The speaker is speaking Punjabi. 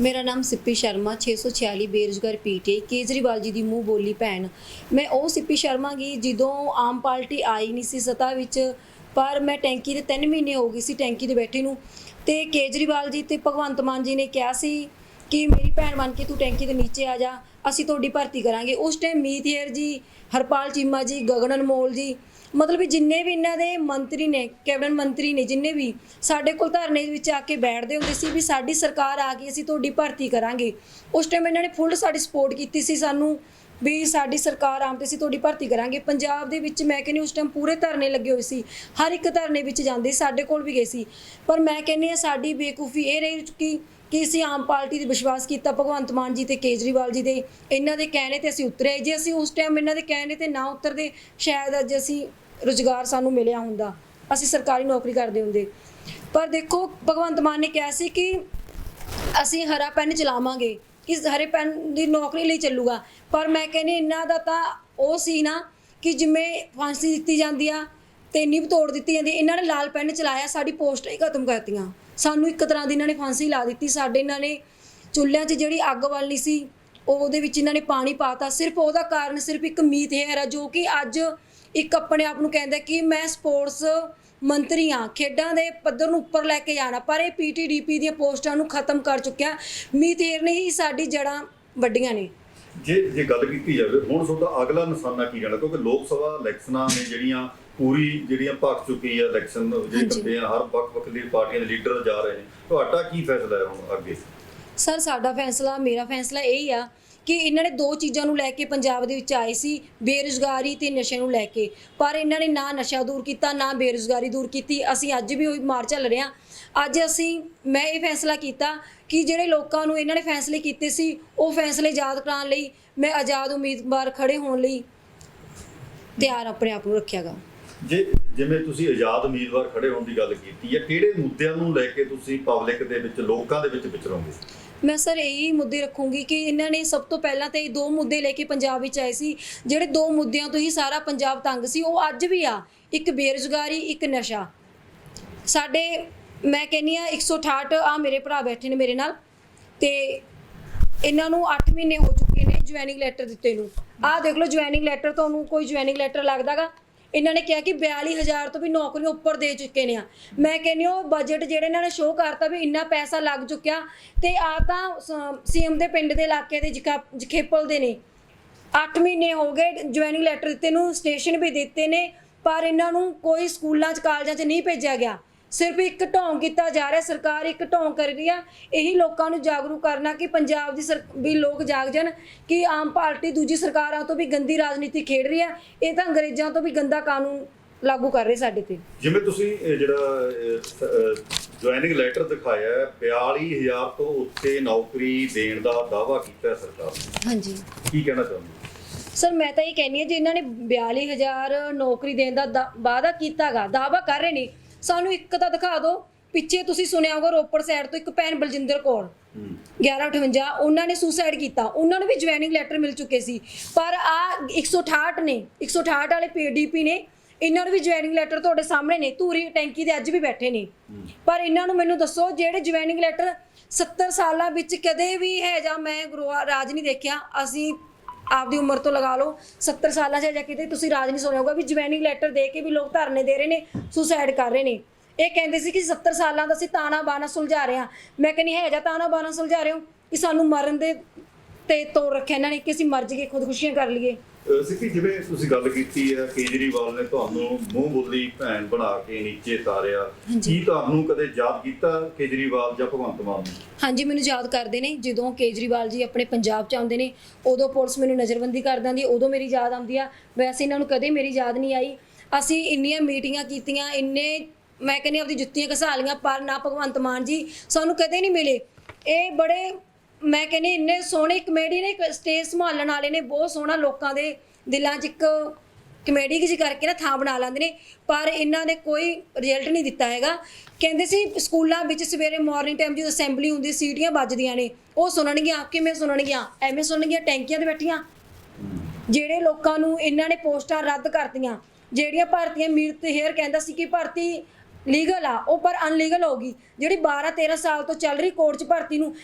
ਮੇਰਾ ਨਾਮ ਸਿੱਪੀ ਸ਼ਰਮਾ 646 ਬੇਰੁਜ਼ਗਾਰ ਪੀਟੀਆਈ, ਕੇਜਰੀਵਾਲ ਜੀ ਦੀ ਮੂੰਹ ਬੋਲੀ ਭੈਣ। ਮੈਂ ਉਹ ਸਿੱਪੀ ਸ਼ਰਮਾ ਗਈ ਜਦੋਂ ਆਮ ਪਾਰਟੀ ਆਈ ਨਹੀਂ ਸੀ ਸਤਾ ਵਿੱਚ, ਪਰ ਮੈਂ ਟੈਂਕੀ ਦੇ 3 ਮਹੀਨੇ ਹੋ ਗਈ ਸੀ ਟੈਂਕੀ ਤੇ ਬੈਠੇ ਨੂੰ। ਤੇ ਕੇਜਰੀਵਾਲ ਜੀ ਤੇ ਭਗਵੰਤ ਮਾਨ ਜੀ ਨੇ ਕਿਹਾ ਸੀ ਕਿ ਮੇਰੀ ਭੈਣ ਬਣ ਕੇ ਤੂੰ ਟੈਂਕੀ ਦੇ ਨੀਚੇ ਆ ਜਾ, ਅਸੀਂ ਤੁਹਾਡੀ ਭਰਤੀ ਕਰਾਂਗੇ। ਉਸ ਟਾਈਮ ਮੀਤ ਹੇਰ ਜੀ, ਹਰਪਾਲ ਚੀਮਾ ਜੀ ਗਗਨ ਅਨਮੋਲ ਜੀ, ਮਤਲਬ ਵੀ ਜਿੰਨੇ ਵੀ ਇਹਨਾਂ ਦੇ ਮੰਤਰੀ ਨੇ, ਕੈਬਨਿਟ ਮੰਤਰੀ ਨੇ, ਜਿੰਨੇ ਵੀ ਸਾਡੇ ਕੋਲ ਧਰਨੇ ਵਿੱਚ ਆ ਕੇ ਬੈਠਦੇ ਹੁੰਦੇ ਸੀ ਵੀ ਸਾਡੀ ਸਰਕਾਰ ਆ ਗਈ ਅਸੀਂ ਤੁਹਾਡੀ ਭਰਤੀ ਕਰਾਂਗੇ। ਉਸ ਟਾਈਮ ਇਹਨਾਂ ਨੇ ਫੁੱਲ ਸਾਡੀ ਸਪੋਰਟ ਕੀਤੀ ਸੀ ਸਾਨੂੰ ਵੀ ਸਾਡੀ ਸਰਕਾਰ ਆਮ ਤੇ ਅਸੀਂ ਤੁਹਾਡੀ ਭਰਤੀ ਕਰਾਂਗੇ। ਪੰਜਾਬ ਦੇ ਵਿੱਚ ਮੈਂ ਕਹਿੰਦੀ ਉਸ ਟਾਈਮ ਪੂਰੇ ਧਰਨੇ ਲੱਗੇ ਹੋਏ ਸੀ। ਹਰ ਇੱਕ ਧਰਨੇ ਵਿੱਚ ਜਾਂਦੇ ਸਾਡੇ ਕੋਲ ਵੀ ਗਏ ਸੀ। ਪਰ ਮੈਂ ਕਹਿੰਦੀ ਆ ਸਾਡੀ ਬੇਕੂਫੀ ਇਹ ਰਹੀ ਕਿ ਕਿ ਅਸੀਂ ਆਮ ਪਾਰਟੀ ਤੇ ਵਿਸ਼ਵਾਸ ਕੀਤਾ ਭਗਵੰਤ ਮਾਨ ਜੀ ਤੇ ਕੇਜਰੀਵਾਲ ਜੀ ਦੇ। ਇਹਨਾਂ ਦੇ ਕਹਿਣੇ ਤੇ ਅਸੀਂ ਉਤਰੇ। ਜੇ ਅਸੀਂ ਉਸ ਟਾਈਮ ਇਹਨਾਂ ਦੇ ਕਹਿਣੇ ਤੇ ਨਾ ਉਤਰਦੇ, ਸ਼ਾਇਦ ਅੱਜ ਅਸੀਂ ਰੁਜ਼ਗਾਰ ਸਾਨੂੰ ਮਿਲਿਆ ਹੁੰਦਾ। ਅਸੀਂ ਸਰਕਾਰੀ ਨੌਕਰੀ ਕਰਦੇ ਹੁੰਦੇ। ਪਰ ਦੇਖੋ, ਭਗਵੰਤ ਮਾਨ ਨੇ ਕਿਹਾ ਸੀ ਕਿ ਅਸੀਂ ਹਰਾ ਪੈਨ ਚਲਾਵਾਂਗੇ। ਇਸ ਹਰੇ ਪੈਨ ਦੀ ਨੌਕਰੀ ਲਈ ਚੱਲੂਗਾ। ਪਰ ਮੈਂ ਕਹਿੰਦੀ ਇਹਨਾਂ ਦਾ ਤਾਂ ਉਹ ਸੀ ਨਾ ਕਿ ਜਿਵੇਂ ਫਾਂਸੀ ਦਿੱਤੀ ਜਾਂਦੀ ਆ ਤੇ ਨਿਭ ਤੋੜ ਦਿੱਤੀ ਜਾਂਦੀ। ਇਹਨਾਂ ਨੇ ਲਾਲ ਪੈਨ ਚਲਾਇਆ, ਸਾਡੀ ਪੋਸਟਾਂ ਹੀ ਖਤਮ ਕਰਤੀਆਂ। ਸਾਨੂੰ ਇੱਕ ਤਰ੍ਹਾਂ ਦੀ ਇਹਨਾਂ ਨੇ ਫਾਂਸੀ ਲਾ ਦਿੱਤੀ। ਸਾਡੇ ਇਹਨਾਂ ਨੇ ਚੁੱਲ੍ਹਿਆਂ 'ਚ ਜਿਹੜੀ ਅੱਗ ਬਾਲਣੀ ਸੀ, ਉਹ ਉਹਦੇ ਵਿੱਚ ਇਹਨਾਂ ਨੇ ਪਾਣੀ ਪਾਤਾ ਸਿਰਫ ਉਹਦਾ ਕਾਰਨ ਸਿਰਫ ਇੱਕ ਮੀਤ ਹੈਰ ਆ ਜੋ ਕਿ ਅੱਜ ਇੱਕ ਆਪਣੇ ਆਪ ਨੂੰ ਕਹਿੰਦਾ ਕਿ ਮੈਂ ਸਪੋਰਟਸ ਮੰਤਰੀ ਹਾਂ। ਖੇਡਾਂ ਦੇ ਪੱਧਰ ਨੂੰ ਉੱਪਰ ਲੈ ਕੇ ਜਾਣਾ, ਪਰ ਇਹ ਪੀਟੀਡੀਪੀ ਦੀਆਂ ਪੋਸਟਾਂ ਨੂੰ ਖਤਮ ਕਰ ਚੁੱਕਿਆ। ਮੀਤ ਹੇਰ ਨੇ ਹੀ ਸਾਡੀ ਜੜਾਂ ਵੱਡੀਆਂ ਨੇ। ਜੇ ਜੇ ਗੱਲ ਕੀਤੀ ਜਾਵੇ, ਹੁਣ ਤੁਹਾਡਾ ਅਗਲਾ ਨਿਸ਼ਾਨਾ ਕੀ ਜਾਣਾ ਕਿਉਂਕਿ ਲੋਕ ਸਭਾ ਇਲੈਕਸ਼ਨਾਂ ਨੇ ਜਿਹੜੀਆਂ ਪੂਰੀ ਜਿਹੜੀਆਂ ਭੱਖ ਚੁੱਕੀ ਹੈ ਇਲੈਕਸ਼ਨ ਜਿਹੜੀ ਹਾਂਜੀ। ਕੰਪੇਨ ਹਰ ਵੱਖ ਵੱਖ ਦੀ ਪਾਰਟੀਆਂ ਦੇ ਲੀਡਰ ਜਾ ਰਹੇ ਨੇ। ਤੁਹਾਡਾ ਕੀ ਫੈਸਲਾ ਹੈ ਹੁਣ ਅੱਗੇ? ਸਰ ਸਾਡਾ ਫੈਸਲਾ ਮੇਰਾ ਫੈਸਲਾ ਇਹ ਹੀ ਆ ਕਿ ਇਹਨਾਂ ਨੇ ਦੋ ਚੀਜ਼ਾਂ ਨੂੰ ਲੈ ਕੇ ਪੰਜਾਬ ਦੇ ਵਿੱਚ ਆਏ ਸੀ ਬੇਰੁਜ਼ਗਾਰੀ ਤੇ ਨਸ਼ੇ ਨੂੰ ਲੈ ਕੇ। ਪਰ ਇਹਨਾਂ ਨੇ ਨਾ ਨਸ਼ਾ ਦੂਰ ਕੀਤਾ ਨਾ ਬੇਰੁਜ਼ਗਾਰੀ ਦੂਰ ਕੀਤੀ। ਅਸੀਂ ਅੱਜ ਵੀ ਉਹੀ ਮਾਰ ਚੱਲ ਰਹੇ ਹਾਂ ਅੱਜ ਅਸੀਂ ਮੈਂ ਇਹ ਫੈਸਲਾ ਕੀਤਾ ਕਿ ਜਿਹੜੇ ਲੋਕਾਂ ਨੂੰ ਇਹਨਾਂ ਨੇ ਫੈਸਲੇ ਕੀਤੇ ਸੀ ਉਹ ਫੈਸਲੇ ਯਾਦ ਕਰਾਉਣ ਲਈ ਮੈਂ ਆਜ਼ਾਦ ਉਮੀਦਵਾਰ ਖੜੇ ਹੋਣ ਲਈ ਤਿਆਰ ਆਪਣੇ ਆਪ ਨੂੰ ਰੱਖਿਆਗਾ। ਜੇ ਜਿਵੇਂ ਤੁਸੀਂ ਆਜ਼ਾਦ ਉਮੀਦਵਾਰ ਖੜੇ ਹੋਣ ਦੀ ਗੱਲ ਕੀਤੀ ਹੈ, ਕਿਹੜੇ ਮੁੱਦਿਆਂ ਨੂੰ ਲੈ ਕੇ ਤੁਸੀਂ ਪਬਲਿਕ ਦੇ ਵਿੱਚ, ਲੋਕਾਂ ਦੇ ਵਿੱਚ ਵਿਚਰੋਗੇ? ਮੈਂ ਸਰ ਇਹੀ ਮੁੱਦੇ ਰੱਖੂੰਗੀ ਕਿ ਇਹਨਾਂ ਨੇ ਸਭ ਤੋਂ ਪਹਿਲਾਂ ਤੇ ਇਹ ਦੋ ਮੁੱਦੇ ਲੈ ਕੇ ਪੰਜਾਬ ਵਿੱਚ ਆਏ ਸੀ। ਜਿਹੜੇ ਦੋ ਮੁੱਦਿਆਂ ਤੋਂ ਹੀ ਸਾਰਾ ਪੰਜਾਬ ਤੰਗ ਸੀ, ਉਹ ਅੱਜ ਵੀ ਆ। ਇੱਕ ਬੇਰੁਜ਼ਗਾਰੀ, ਇੱਕ ਨਸ਼ਾ। ਸਾਡੇ, ਮੈਂ ਕਹਿੰਨੀ ਆ 168 ਆ ਮੇਰੇ ਭਰਾ ਬੈਠੇ ਨੇ ਮੇਰੇ ਨਾਲ ਤੇ ਇਹਨਾਂ ਨੂੰ 8 ਮਹੀਨੇ ਹੋ ਚੁੱਕੇ ਨੇ ਜੁਆਇਨਿੰਗ ਲੈਟਰ ਦਿੱਤੇ ਨੂੰ। ਆਹ ਦੇਖ ਲਓ ਜੁਆਇਨਿੰਗ ਲੈਟਰ ਤੁਹਾਨੂੰ ਕੋਈ ਜੁਆਇਨਿੰਗ ਲੈਟਰ ਲੱਗਦਾਗਾ ਇਹਨਾਂ ਨੇ ਕਿਹਾ ਕਿ 42000 ਤੋਂ ਵੀ ਨੌਕਰੀ ਉੱਪਰ ਦੇ ਚੁੱਕੇ ਨੇ ਆ। ਮੈਂ ਕਹਿੰਨੀ ਉਹ ਬਜਟ ਜਿਹੜੇ ਇਹਨਾਂ ਨੇ ਸ਼ੋਅ ਕਰਤਾ ਵੀ ਇੰਨਾ ਪੈਸਾ ਲੱਗ ਚੁੱਕਿਆ ਤੇ ਆ ਤਾਂ ਸੀਐਮ ਦੇ ਪਿੰਡ ਦੇ ਇਲਾਕੇ ਦੇ ਜਕਾ- ਜਖੇਪਲ ਦੇ ਨੇ। 8 ਮਹੀਨੇ ਹੋ ਗਏ ਜੁਆਇਨਿੰਗ ਲੈਟਰ ਦਿੱਤੇ ਨੂੰ ਸਟੇਸ਼ਨ ਵੀ ਦਿੱਤੇ ਨੇ, ਪਰ ਇਹਨਾਂ ਨੂੰ ਕੋਈ ਸਕੂਲਾਂ 'ਚ, ਕਾਲਜਾਂ 'ਚ ਨਹੀਂ ਭੇਜਿਆ ਗਿਆ। ਸਿਰਫ ਇੱਕ ਢੋਂਗ ਕੀਤਾ ਜਾ ਰਿਹਾ ਸਰਕਾਰ ਇੱਕ ਢੋਂਗ ਕਰ ਰਹੀ ਆ। ਇਹੀ ਲੋਕਾਂ ਨੂੰ ਜਾਗਰੂਕ ਕਰਨਾ ਕਿ ਪੰਜਾਬ ਦੀ ਵੀ ਲੋਕ ਜਾਗ ਜਾਣ ਕਿ ਆਮ ਪਾਰਟੀ ਦੂਜੀ ਸਰਕਾਰਾਂ ਤੋਂ ਵੀ ਗੰਦੀ ਰਾਜਨੀਤੀ ਖੇਡ ਰਹੀ ਆ। ਇਹ ਤਾਂ ਅੰਗਰੇਜ਼ਾਂ ਤੋਂ ਵੀ ਗੰਦਾ ਕਾਨੂੰਨ ਲਾਗੂ ਕਰ ਰਹੇ ਸਾਡੇ ਤੇ। ਜਿਵੇਂ ਤੁਸੀਂ ਜਿਹੜਾ ਜੁਆਇਨਿੰਗ ਲੈਟਰ ਦਿਖਾਇਆ ਹੈ 42000 ਤੋਂ ਉੱਤੇ ਨੌਕਰੀ ਦੇਣ ਦਾ ਦਾਅਵਾ ਕੀਤਾ ਹੈ ਸਰਕਾਰ ਨੇ। ਹਾਂਜੀ। ਕੀ ਕਹਿਣਾ ਚਾਹੁੰਦੇ? ਸਰ ਮੈਂ ਤਾਂ ਇਹ ਕਹਿੰਨੀ ਆ ਜੇ ਇਹਨਾਂ ਨੇ 42000 ਨੌਕਰੀ ਦੇਣ ਦਾ ਵਾਅਦਾ ਕੀਤਾਗਾ ਦਾਅਵਾ ਕਰ ਰਹੇ ਨੇ। ਸਾਨੂੰ ਇੱਕ ਤਾਂ ਦਿਖਾ ਦਿਓ ਪਿੱਛੇ ਤੁਸੀਂ ਸੁਣਿਆ ਹੋਗਾ ਰੋਪੜ ਸਾਈਡ ਤੋਂ ਇੱਕ ਭੈਣ ਬਲਜਿੰਦਰ ਕੌਰ। ਹੂੰ। 1158 ਉਹਨਾਂ ਨੇ ਸੁਸਾਈਡ ਕੀਤਾ। ਉਹਨਾਂ ਨੂੰ ਵੀ ਜੁਆਇਨਿੰਗ ਲੈਟਰ ਮਿਲ ਚੁੱਕੇ ਸੀ। ਪਰ ਆ 168 ਨੇ 168 ਵਾਲੇ ਪੀਡੀਪੀ ਨੇ ਇਹਨਾਂ ਨੂੰ ਵੀ ਜੁਆਇਨਿੰਗ ਲੈਟਰ ਤੁਹਾਡੇ ਸਾਹਮਣੇ ਨੇ ਧੂਰੀ ਟੈਂਕੀ ਦੇ ਅੱਜ ਵੀ ਬੈਠੇ ਨੇ। ਪਰ ਇਹਨਾਂ ਨੂੰ ਮੈਨੂੰ ਦੱਸੋ ਜਿਹੜੇ ਜੁਆਇਨਿੰਗ ਲੈਟਰ 70 ਸਾਲਾਂ ਵਿੱਚ ਕਦੇ ਵੀ ਹੈ ਜਾਂ ਮੈਂ ਗੁਰੂ ਰਾਜ ਨਹੀਂ ਦੇਖਿਆ ਅਸੀਂ ਆਪਦੀ ਉਮਰ ਤੋਂ ਲਗਾ ਲਓ 70 ਸਾਲਾਂ 'ਚ ਜਾਂ ਕਿਤੇ, ਤੁਸੀਂ ਰਾਜ ਨਹੀਂ ਸੁਣਿਆ ਹੋਊਗਾ ਵੀ ਜੁਆਇਨਿੰਗ ਲੈਟਰ ਦੇ ਕੇ ਵੀ ਲੋਕ ਧਰਨੇ ਦੇ ਰਹੇ ਨੇ ਸੁਸਾਈਡ ਕਰ ਰਹੇ ਨੇ। ਇਹ ਕਹਿੰਦੇ ਸੀ ਕਿ 70 ਸਾਲਾਂ ਦਾ ਅਸੀਂ ਤਾਣਾ ਬਾਣਾ ਸੁਲਝਾ ਰਹੇ ਹਾਂ। ਮੈਂ ਕਹਿੰਦੀ ਹੈ ਜਾਂ ਤਾਣਾ ਬਾਣਾ ਸੁਲਝਾ ਰਹੇ ਹੋ? ਕਿ ਸਾਨੂੰ ਮਰਨ ਦੇ ਤੇ ਤੋੜ ਰੱਖਿਆ ਇਹਨਾਂ ਨੇ ਕਿ ਅਸੀਂ ਮਰ ਜਾਈਏ ਖੁਦਕੁਸ਼ੀਆਂ ਕਰ ਲਈਏ। ਸਿੱਕੀ ਜਿਵੇਂ ਤੁਸੀਂ ਗੱਲ ਕੀਤੀ ਹੈ ਕੇਜਰੀਵਾਲ ਨੇ ਤੁਹਾਨੂੰ ਮੂੰਹ ਬੋਲੀ ਭੈਣ ਬਣਾ ਕੇ ਨੀਚੇ ਤਾਰਿਆ। ਕੀ ਤੁਹਾਨੂੰ ਕਦੇ ਯਾਦ ਕੀਤਾ ਕੇਜਰੀਵਾਲ ਜਾਂ ਭਗਵੰਤ ਮਾਨ ਨੇ? ਹਾਂਜੀ ਮੈਨੂੰ ਯਾਦ ਕਰਦੇ ਨੇ ਜਦੋਂ ਕੇਜਰੀਵਾਲ ਜੀ ਆਪਣੇ ਪੰਜਾਬ ਚ ਆਉਂਦੇ ਨੇ ਉਦੋਂ ਪੁਲਿਸ ਮੈਨੂੰ ਨਜ਼ਰਬੰਦੀ ਕਰ ਦਿੰਦੀ ਉਦੋਂ ਮੇਰੀ ਯਾਦ ਆਉਂਦੀ ਆ। ਵੈਸੇ ਇਹਨਾਂ ਨੂੰ ਕਦੇ ਮੇਰੀ ਯਾਦ ਨਹੀਂ ਆਈ। ਅਸੀਂ ਇੰਨੀਆਂ ਮੀਟਿੰਗਾਂ ਕੀਤੀਆਂ ਇੰਨੇ ਮੈਂ ਕਹਿੰਦੀ ਆਪਦੀ ਜੁੱਤੀਆਂ ਘਸਾ ਲਈਆਂ ਪਰ ਨਾ ਭਗਵੰਤ ਮਾਨ ਜੀ ਸਾਨੂੰ ਕਦੇ ਨਹੀਂ ਮਿਲੇ। ਇਹ ਬੜੇ ਮੈਂ ਕਹਿੰਦੀ ਇੰਨੇ ਸੋਹਣੇ ਕਮੇਡੀ ਨੇ ਸਟੇਜ ਸੰਭਾਲਣ ਵਾਲੇ ਨੇ, ਬਹੁਤ ਸੋਹਣਾ ਲੋਕਾਂ ਦੇ ਦਿਲਾਂ 'ਚ ਇੱਕ ਕਮੇਡੀ ਜਿਹੀ ਕਰਕੇ ਨਾ ਥਾਂ ਬਣਾ ਲੈਂਦੇ ਨੇ, ਪਰ ਇਹਨਾਂ ਨੇ ਕੋਈ ਰਿਜ਼ਲਟ ਨਹੀਂ ਦਿੱਤਾ ਹੈਗਾ। ਕਹਿੰਦੇ ਸੀ ਸਕੂਲਾਂ ਵਿੱਚ ਸਵੇਰੇ ਮਾਰਨਿੰਗ ਟਾਈਮ ਜਦੋਂ ਅਸੈਂਬਲੀ ਹੁੰਦੀ, ਸੀਟੀਆਂ ਵੱਜਦੀਆਂ ਨੇ, ਉਹ ਸੁਣਨਗੀਆਂ, ਕਿਵੇਂ ਸੁਣਨਗੀਆਂ? ਐਵੇਂ ਸੁਣਨਗੀਆਂ, ਟੈਂਕੀਆਂ ਤੇ ਬੈਠੀਆਂ। ਜਿਹੜੇ ਲੋਕਾਂ ਨੂੰ ਇਹਨਾਂ ਨੇ ਪੋਸਟਾਂ ਰੱਦ ਕਰਤੀਆਂ, ਜਿਹੜੀਆਂ ਭਾਰਤੀਆਂ ਮੀਰਤ ਹੇਅਰ ਕਹਿੰਦਾ ਸੀ ਕਿ ਭਰਤੀ ਲੀਗਲ ਆ, ਉਹ ਪਰ ਅਨਲੀਗਲ ਹੋ ਗਈ। ਜਿਹੜੀ 12 13 ਸਾਲ ਤੋਂ ਚੱਲ ਰਹੀ ਕੋਰਟ 'ਚ ਭਰਤੀ ਨੂੰ